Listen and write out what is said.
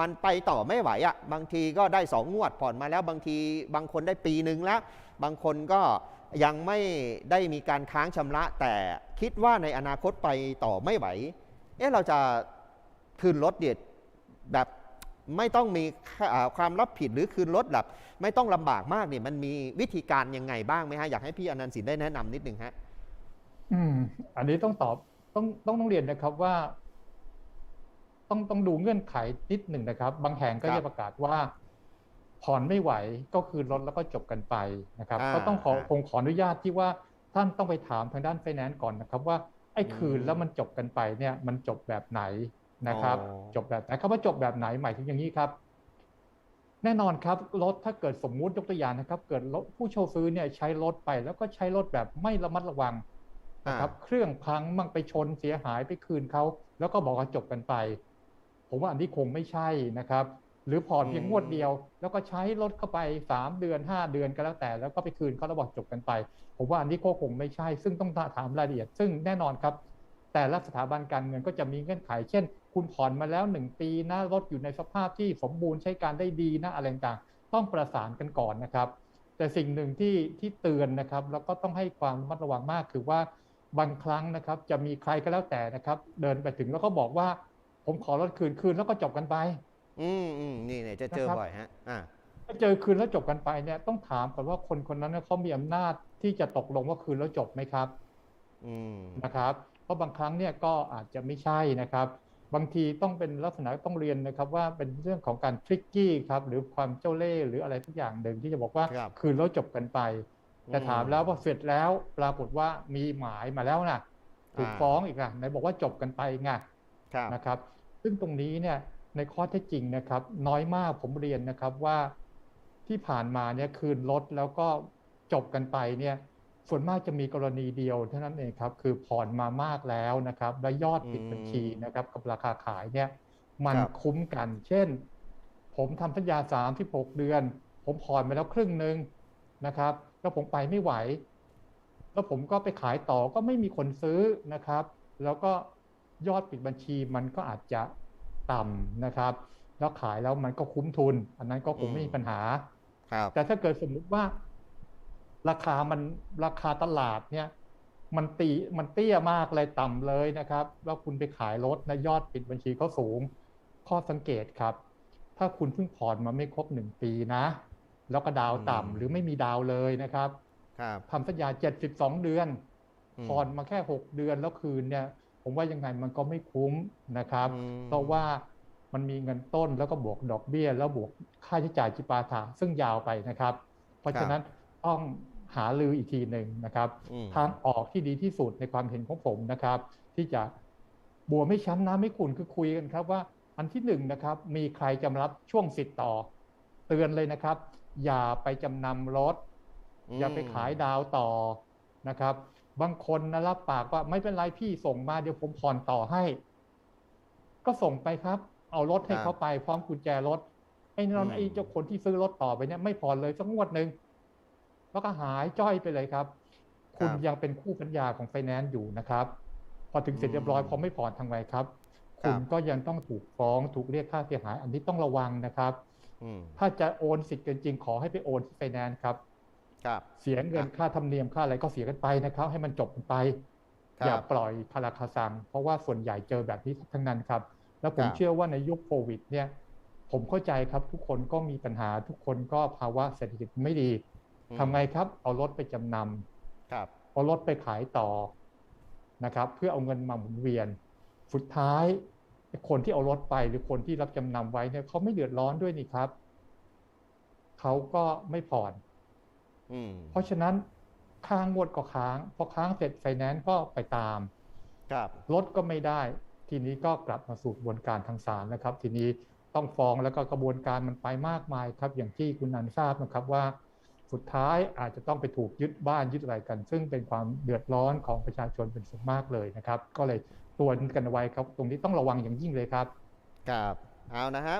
มันไปต่อไม่ไหวอะ่ะบางทีก็ได้สองงวดผ่อนมาแล้วบางทีบางคนได้ปีหนึ่งแล้ว บางคนก็ยังไม่ได้มีการค้างชำระ แต่คิดว่าในอนาคตไปต่อไม่ไหว เอ๊ะเราจะคืนรถเดียดแบบไม่ต้องมีความรับผิดหรือคืนรถแบบไม่ต้องลำบากมากเนี่ยมันมีวิธีการยังไงบ้างไหมฮะอยากให้พี่อนันต์สินได้แนะนำนิดนึงฮะ อืม อันนี้ต้องตอบต้องต้องต้องเรียนนะครับว่า ต้องต้องดูเงื่อนไขนิดหนึ่งนะครับ บางแห่งก็ครับจะประกาศว่าผ่อนไม่ไหวก็คือลดแล้วก็จบกันไปนะครับอ่าก็ต้องขออ่าคงขออนุญาตที่ว่าท่านต้องไปถามทางด้านไฟแนนซ์ก่อนนะครับ ว่าไอ้คืนอืมแล้วมันจบกันไปเนี่ยมันจบแบบไหนนะครับอ๋อจบแบบไหนคำว่าจบแบบไหนหมายถึงอย่างนี้ครับ แน่นอนครับรถถ้าเกิดสมมุติยกตัวอย่างนะครับ เกิดรถผู้เช่าซื้อเนี่ยใช้รถไปแล้วก็ใช้รถแบบไม่ระมัดระวังนะครับ เครื่องพังมั่งไปชนเสียหายไปคืนเขาแล้วก็บอกว่าจบกันไป ผมว่าอันนี้คงไม่ใช่นะครับ หรือผ่อนเพียงอืมงวดเดียว แล้วก็ใช้รถเข้าไปสามเดือนห้าเดือนก็แล้วแต่ แล้วก็ไปคืนเขาแล้วบอกจบกันไป ผมว่าอันนี้ก็คงไม่ใช่ ซึ่งต้องถามรายละเอียด ซึ่งแน่นอนครับ แต่ละสถาบันการเงินก็จะมีเงื่อนไข เช่น คุณผ่อนมาแล้วหนึ่งปีนะรถอยู่ในสภาพที่สมบูรณ์ใช้การได้ดีนะอะไรต่างๆต้องประสานกันก่อนนะครับ แต่สิ่งหนึ่งที่ที่เตือนนะครับ แล้วก็ต้องให้ความระมัดระวังมากคือว่าบางครั้งนะครับ จะมีใครก็แล้วแต่นะครับ เดินไปถึงแล้วก็บอกว่า ผมขอรถคืนคืนแล้วก็จบกันไป อืมอืมนี่เนี่ยจะเจอนะครับบ่อยฮะ อ่าถ้าเจอคืนแล้วจบกันไปเนี่ยต้องถามก่อนว่าคนคนนั้นเนี่ยเขามีอำนาจที่จะตกลงว่าคืนแล้วจบไหมครับ อืมนะครับ เพราะบางครั้งเนี่ยก็อาจจะไม่ใช่นะครับ บางทีต้องเป็นลักษณะต้องเรียนนะครับ ว่าเป็นเรื่องของการทริกกี้ครับ หรือความเจ้าเล่ห์หรืออะไรทุกอย่างหนึ่งที่จะบอกว่าครับคืนแล้วจบกันไปแต่อืมถามแล้วว่าเสร็จแล้วปรากฏว่ามีหมายมาแล้วนะถูกอ่าฟ้องอีกอะไหนบอกว่าจบกันไปไงครับ นะครับ ซึ่งตรงนี้เนี่ยในข้อเท็จจริงนะครับ น้อยมากผมเรียนนะครับว่าที่ผ่านมาเนี่ยคืนรถแล้วก็จบกันไปเนี่ยส่วนมากจะมีกรณีเดียวเท่านั้นเองครับ คือผ่อนมามากแล้วนะครับ และยอดปิดบัญชีนะครับ กับราคาขายเนี่ย มันคุ้มกัน เช่น ผมทำสัญญาสามที่หกเดือน ผมผ่อนไปแล้วครึ่งหนึ่งนะครับ แล้วผมไปไม่ไหว แล้วผมก็ไปขายต่อก็ไม่มีคนซื้อนะครับ แล้วก็ ยอดปิดบัญชีมันก็อาจจะต่ำนะครับ แล้วขายแล้วมันก็คุ้มทุน อันนั้นก็คงไม่มีปัญหาครับแต่ถ้าเกิดสมมุติว่า ราคามันราคาตลาดเนี่ย มันตีมันเตี้ยมากเลยต่ำเลยนะครับ แล้วคุณไปขายรถนะยอดปิดบัญชีเขาสูง ข้อสังเกตครับ ถ้าคุณเพิ่งผ่อนมาไม่ครบหนึ่งปีนะ แล้วก็ดาวน์อืมต่ำหรือไม่มีดาวน์เลยนะครับครับทำสัญญา72เดือนมผ่อนมาแค่6เดือนแล้วคืนเนี่ย ผมว่ายังไงมันก็ไม่คุ้มนะครับอืมเพราะว่ามันมีเงินต้นแล้วก็บวกดอกเบี้ย แล้วบวกค่าใช้จ่ายจิปาถะซึ่งยาวไปนะครับ เพราะฉะนั้นต้องหาลืออีกทีหนึ่งนะครับอืมทางออกที่ดีที่สุดในความเห็นของผมนะครับ ที่จะบัวไม่ช้ำน้ำไม่ขุ่นคือคุยกันครับว่าอันที่หนึ่งนะครับ มีใครจะมารับช่วงสิทธิ์ต่อ เตือนเลยนะครับ อย่าไปจำนำรถ อย่าไปขายดาวต่อนะครับ บางคนนะรับปากว่าไม่เป็นไรพี่ส่งมาเดี๋ยวผมผ่อนต่อให้ ก็ส่งไปครับ เอารถให้ครับเขาไปพร้อมกุญแจรถไอ้นอนอืมไอ้เจ้าคนที่ซื้อรถต่อไปเนี่ยไม่ผ่อนเลยสักงวดหนึ่งแล้วก็หายจ้อยไปเลยครับ คุณยังเป็นคู่สัญญาของไฟแนนซ์อยู่นะครับ พอถึงเสร็จเรียบร้อยพอไม่ผ่อนทางไงครับ คุณก็ยังต้องถูกฟ้องถูกเรียกค่าเสียหาย อันนี้ต้องระวังนะครับอืมถ้าจะโอนสิทธิ์กันจริงขอให้ไปโอนที่ไฟแนนซ์ครับครับ เสียเงินค่าธรรมเนียมค่าอะไรก็เสียกันไปนะครับ ให้มันจบกันไปครับอย่าปล่อยคาราคาซัง เพราะว่าส่วนใหญ่เจอแบบนี้ทั้งนั้นครับ แล้วผมครับเชื่อว่าในยุคโควิด เนี่ย ผมเข้าใจครับทุกคนก็มีปัญหาทุกคนก็ภาวะเศรษฐกิจไม่ดีอืมทำไงครับ เอารถไปจำนครับำเอารถไปขายต่อนะครับ เพื่อเอาเงินมาหมุนเวียน สุดท้ายคนที่เอารถไปหรือคนที่รับจำนำไว้เนี่ยเขาไม่เดือดร้อนด้วยนี่ครับ เขาก็ไม่ผ่อนอืม เพราะฉะนั้นค้างงวดก็ค้าง พอค้างเสร็จไฟแนนซ์ก็ไปตามครับรถก็ไม่ได้ ทีนี้ก็กลับมาสู่กระบวนการทางศาลนะครับ ทีนี้ต้องฟ้องแล้วก็กระบวนการมันไปมากมายครับ อย่างที่คุณนันทราบนะครับว่า สุดท้ายอาจจะต้องไปถูกยึดบ้านยึดอะไรกัน ซึ่งเป็นความเดือดร้อนของประชาชนเป็นส่วนมากเลยนะครับ ก็เลยตวนกันเอาไว้ครับ ตรงนี้ต้องระวังอย่างยิ่งเลยครับ ครับ เอานะฮะ